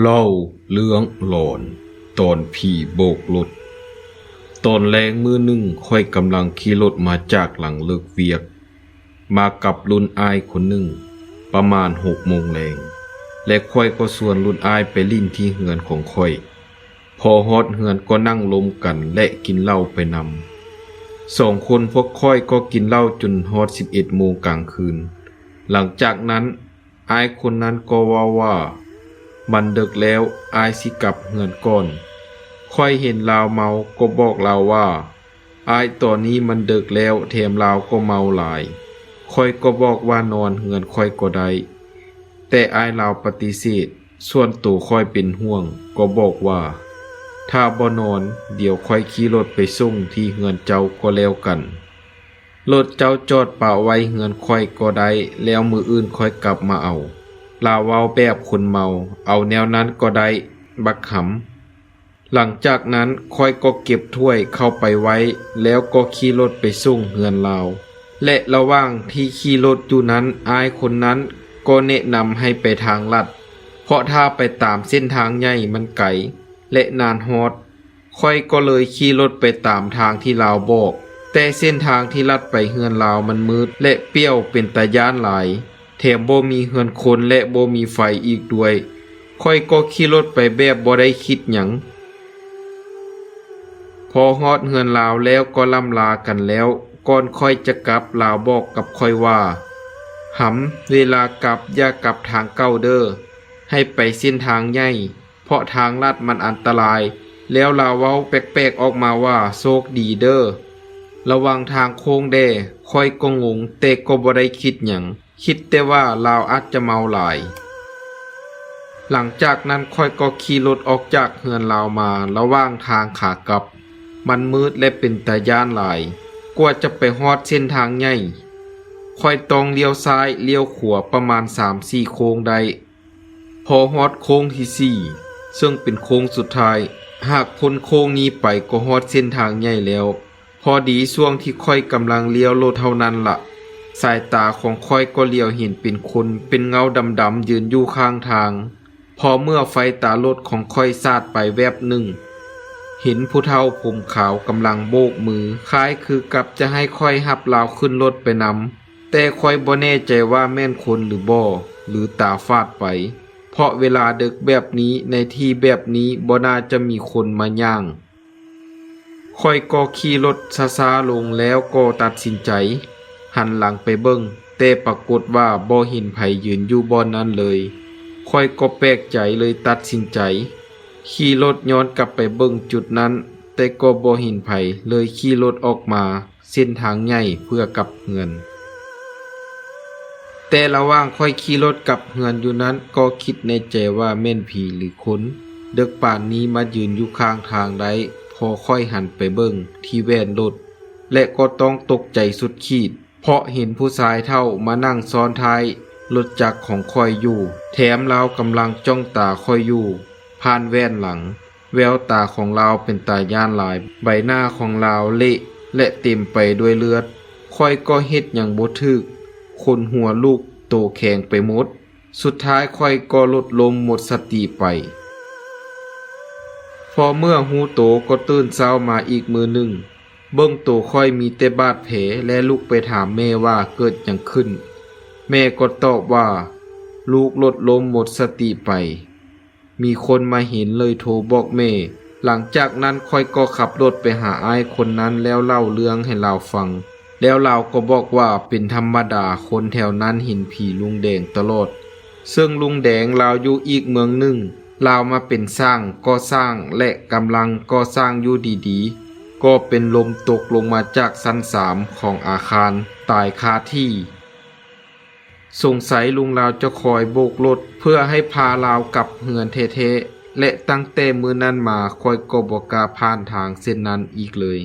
เล่าเรื่องหลอนตอนผีโบกรถตอนแรงมือหนึ่งค่อยกำลังขี่รถมาจากหลังเลิกเวียก มากับรุ่นอายคนหนึ่ง ประมาณหกโมงแรงและค่อยก็ส่วนรุ่นอายไปลิ้นที่เหือนของค่อย พอฮอดเหือนก็นั่งลมกันและกินเหล้าไปนำสองคนพวกค่อยก็กินเหล้าจนฮอดสิบเอ็ดโมงกลางคืน หลังจากนั้นอายคนนั้นก็ว่าว่า มันเดึกแล้วอายสิกลับเงินก่อนค่อยเห็นลาวเมาก็บอกลาวว่า อายตอนนี้มันเดึกแล้วแถมลาวก็เมาหลายค่อยก็บอกว่านอนเงินค่อยก็ได้แต่อายลาวปฏิเสธส่วนตัวค่อยเป็นห่วง ก็บอกว่า ถ้าบ่นอน เดี๋ยวค่อยขี่รถไปส่งที่เงินเจ้าก็แล้วกันรถเจ้าจอดป่าไว้เงินค่อยก็ได้แล้วมืออื่นค่อยกลับมาเอา ลาเว้าแบบคนเมา เอาแนวนั้นก็ได้ บักขำหลังจากนั้นค่อยก็เก็บถ้วยเข้าไปไว้ แล้วก็ขี่รถไปส่งเฮือนลาว และระหว่างที่ขี่รถอยู่นั้นอายคนนั้นก็แนะนำให้ไปทางลัด เพราะถ้าไปตามเส้นทางใหญ่มันไกลและนานฮอดค่อยก็เลยขี่รถไปตามทางที่ลาวบอก แต่เส้นทางที่ลัดไปเฮือนลาวมันมืดและเปรี้ยวเป็นตาย่านหลาย แถมบ่มีเฮือนคนและบ่มีไฟอีกด้วยค่อยก็ขี่รถไปแบบบ่ได้คิดหยังพอฮอดเฮือนลาวแล้วก็ล่ำลากันแล้วก่อนค่อยจะกลับลาวบอกกับค่อยว่าหำเวลากลับอย่ากลับทางเก้าเด้อให้ไปเส้นทางใหญ่เพราะทางลัดมันอันตราย แล้วลาวเว้าแปลกๆออกมาว่าโชคดีเด้อ ระวังทางโค้งแดค่อยก็งงแต่ก็บ่ได้คิดหยังคิดแต่ว่าลาวอาจจะเมาหลาย หลังจากนั้นค่อยก็ขี่รถออกจากเฮือนลาวมาระว่างทางขากลับ มันมืดและเป็นตาย่านหลายกว่าจะไปฮอดเส้นทางใหญ่ค่อยต้องเลี้ยวซ้ายเลี้ยวขวาประมาณ3-4โค้งได้พอฮอดโค้งที่สี่ซึ่งเป็นโค้งสุดท้าย หากพ้นโค้งนี้ไปก็ฮอดเส้นทางใหญ่แล้ว พอดีช่วงที่ค่อยกำลังเลี้ยวรถเท่านั้นละ่ะ สายตาของค่อยก็เลี้ยวเห็นเป็นคนเป็นเงาดำๆยืนอยู่ข้างทาง พอเมื่อไฟตารถของค่อยสาดไปแวบหนึ่ง เห็นผู้เฒ่าผมขาวกำลังโบกมือ คล้ายคือกับจะให้ค่อยหับลาวขึ้นรถไปนำแต่ค่อยบ่แน่ใจว่าแม่นคนหรือบ่หรือตาฟาดไป เพราะเวลาดึกแบบนี้ในที่แบบนี้บ่น่าจะมีคนมาย่าง ค่อยก็ขี่รถซาๆลงแล้วก็ตัดสินใจ หันหลังไปเบิ่งแต่ปรากฏว่าบ่ห็นไผยืนอยู่บอนนั้นเลย ค่อยก็แปลกใจเลยตัดสินใจ ขี่รถย้อนกลับไปเบิ่งจุดนั้น แต่ก็บ่ห็นไผเลยขี่รถออกมาเส้นทางใหญ่เพื่อกลับเฮือนแต่ระหว่างค่อยขี่รถกลับเฮือนอยู่นั้นก็คิดในใจว่าแม่นผีหรือคนเด็กป่านนี้มายืนอยู่ข้างทางได้ พอค่อยหันไปเบิ่งที่แว่นรถและก็ต้องตกใจสุดขีด เพราะเห็นผู้ชายเท่ามานั่งซ้อนท้ายรถจักรของคอยอยู่ แถมเรากำลังจ้องตาคอยอยู่ ผ่านแว่นหลัง แววตาของเราเป็นตาย่านลาย ใบหน้าของเราเละและเต็มไปด้วยเลือดค่อยก็เฮ็ดอย่างบ่ถึก คนหัวลูกโตแข็งไปหมด สุดท้ายค่อยก็ลดลมหมดสติไป พอเมื่อหูโตก็ตื่นเช้ามาอีกมือหนึ่ง เบิ้งโตค่อยมีแต่บาดแผลและลูกไปถามแม่ว่าเกิดอย่างขึ้น แม่ก็ตอบว่า ลูกลดลมหมดสติไป มีคนมาเห็นเลยโทรบอกแม่ หลังจากนั้นค่อยก็ขับรถไปหาไอ้คนนั้นแล้วเล่าเรื่องให้เราฟัง แล้วเราก็บอกว่าเป็นธรรมดาคนแถวนั้นเห็นผีลุงแดงตลอด ซึ่งลุงแดงเราอยู่อีกเมืองหนึ่ง เรามาเป็นสร้างก็สร้างและกำลังก็สร้างอยู่ดีๆ ก็เป็นลมตกลงมาจากชั้นสามของอาคารตายคาที่ สงสัยลุงลาวจะคอยโบกรถเพื่อให้พาลาวกลับเฮือนเทๆและตั้งแต่มือนั้นมาคอยกบกาผ่านทางเส้นนั้นอีกเลย